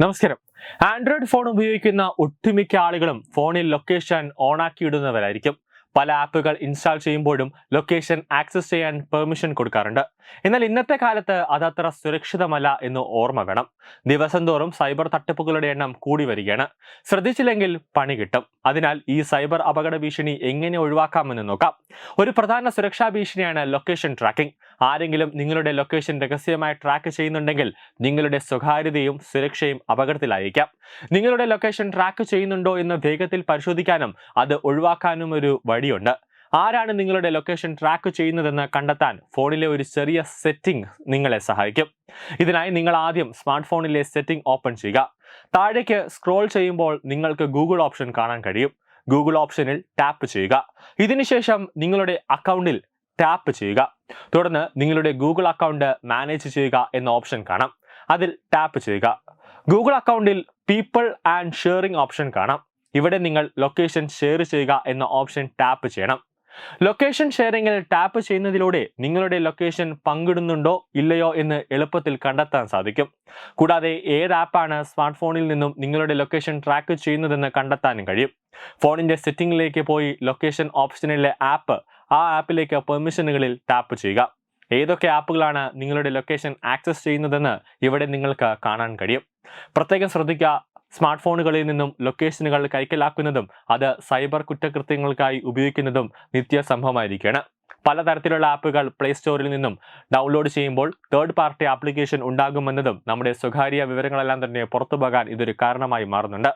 നമസ്കാരം. Android phone ഉപയോഗിക്കുന്ന ഒട്ടുമിക്ക ആളുകളും ഫോണിൽ ലൊക്കേഷൻ ഓണാക്കിയിടുന്നവരായിരിക്കും. പല ആപ്പുകൾ ഇൻസ്റ്റാൾ ചെയ്യുമ്പോഴും ലൊക്കേഷൻ ആക്സസ് ചെയ്യാൻ പെർമിഷൻ കൊടുക്കാറുണ്ട്. എന്നാൽ ഇന്നത്തെ കാലത്ത് അതത്ര സുരക്ഷിതമല്ല എന്ന് ഓർമ്മ വേണം. ദിവസം തോറും സൈബർ തട്ടിപ്പുകളുടെ എണ്ണം കൂടി വരികയാണ്. ശ്രദ്ധിച്ചില്ലെങ്കിൽ പണി കിട്ടും. അതിനാൽ ഈ സൈബർ അപകട ഭീഷണി എങ്ങനെ ഒഴിവാക്കാമെന്ന് നോക്കാം. ഒരു പ്രധാന സുരക്ഷാ ഭീഷണിയാണ് ലൊക്കേഷൻ ട്രാക്കിംഗ്. ആരെങ്കിലും നിങ്ങളുടെ ലൊക്കേഷൻ രഹസ്യമായി ട്രാക്ക് ചെയ്യുന്നുണ്ടെങ്കിൽ നിങ്ങളുടെ സ്വകാര്യതയും സുരക്ഷയും അപകടത്തിലായിരിക്കാം. നിങ്ങളുടെ ലൊക്കേഷൻ ട്രാക്ക് ചെയ്യുന്നുണ്ടോ എന്ന് വേഗത്തിൽ പരിശോധിക്കാനും അത് ഒഴിവാക്കാനും ഒരു വഴിയുണ്ട്. ആരാണ് നിങ്ങളുടെ ലൊക്കേഷൻ ട്രാക്ക് ചെയ്യുന്നതെന്ന് കണ്ടെത്താൻ ഫോണിലെ ഒരു ചെറിയ സെറ്റിംഗ് നിങ്ങളെ സഹായിക്കും. ഇതിനായി നിങ്ങൾ ആദ്യം സ്മാർട്ട് ഫോണിലെ സെറ്റിംഗ് ഓപ്പൺ ചെയ്യുക. താഴേക്ക് സ്ക്രോൾ ചെയ്യുമ്പോൾ നിങ്ങൾക്ക് ഗൂഗിൾ ഓപ്ഷൻ കാണാൻ കഴിയും. ഗൂഗിൾ ഓപ്ഷനിൽ ടാപ്പ് ചെയ്യുക. ഇതിനുശേഷം നിങ്ങളുടെ അക്കൗണ്ടിൽ ടാപ്പ് ചെയ്യുക. തുടർന്ന് നിങ്ങളുടെ ഗൂഗിൾ അക്കൗണ്ട് മാനേജ് ചെയ്യുക എന്ന ഓപ്ഷൻ കാണാം. അതിൽ ടാപ്പ് ചെയ്യുക. ഗൂഗിൾ അക്കൗണ്ടിൽ പീപ്പിൾ ആൻഡ് ഷെയറിംഗ് ഓപ്ഷൻ കാണാം. ഇവിടെ നിങ്ങൾ ലൊക്കേഷൻ ഷെയർ ചെയ്യുക എന്ന ഓപ്ഷൻ ടാപ്പ് ചെയ്യണം. ലൊക്കേഷൻ ഷെയറിംഗിൽ ടാപ്പ് ചെയ്യുന്നതിലൂടെ നിങ്ങളുടെ ലൊക്കേഷൻ പങ്കിടുന്നുണ്ടോ ഇല്ലയോ എന്ന് എളുപ്പത്തിൽ കണ്ടെത്താൻ സാധിക്കും. കൂടാതെ ഏത് ആപ്പാണ് സ്മാർട്ട് ഫോണിൽ നിന്നും നിങ്ങളുടെ ലൊക്കേഷൻ ട്രാക്ക് ചെയ്യുന്നതെന്ന് കണ്ടെത്താനും കഴിയും. ഫോണിന്റെ സെറ്റിംഗിലേക്ക് പോയി ലൊക്കേഷൻ ഓപ്ഷനിലെ ആപ്പ് ആ ആപ്പിലേക്ക് പെർമിഷനുകളിൽ ടാപ്പ് ചെയ്യുക. ഏതൊക്കെ ആപ്പുകളാണ് നിങ്ങളുടെ ലൊക്കേഷൻ ആക്സസ് ചെയ്യുന്നതെന്ന് ഇവിടെ നിങ്ങൾക്ക് കാണാൻ കഴിയും. പ്രത്യേകം ശ്രദ്ധിക്കുക സ്മാർട്ട് ഫോണുകളിൽ നിന്നും ലൊക്കേഷനുകൾ കൈക്കലാക്കുന്നതും അത് സൈബർ കുറ്റകൃത്യങ്ങൾക്കായി ഉപയോഗിക്കുന്നതും നിത്യ സംഭവമായിരിക്കുകയാണ്. പലതരത്തിലുള്ള ആപ്പുകൾ പ്ലേ സ്റ്റോറിൽ നിന്നും ഡൗൺലോഡ് ചെയ്യുമ്പോൾ തേർഡ് പാർട്ടി ആപ്ലിക്കേഷൻ ഉണ്ടാകുമെന്നതും നമ്മുടെ സ്വകാര്യ വിവരങ്ങളെല്ലാം തന്നെ പുറത്തു പോകാൻ ഇതൊരു കാരണമായി മാറുന്നുണ്ട്.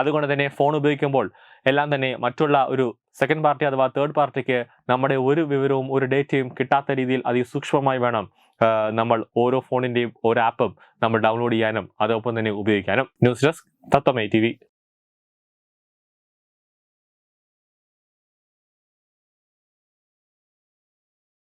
അതുകൊണ്ട് തന്നെ ഫോൺ ഉപയോഗിക്കുമ്പോൾ എല്ലാം തന്നെ മറ്റുള്ള ഒരു സെക്കൻഡ് പാർട്ടി അഥവാ തേർഡ് പാർട്ടിക്ക് നമ്മുടെ ഒരു വിവരവും ഒരു ഡേറ്റയും കിട്ടാത്ത രീതിയിൽ അതിസൂക്ഷ്മമായി വേണം നമ്മൾ ഓരോ ഫോണിന്റെയും ഓരോ ആപ്പും നമ്മൾ ഡൗൺലോഡ് ചെയ്യാനും അതോടൊപ്പം തന്നെ ഉപയോഗിക്കാനും. News desk തത്വമേ T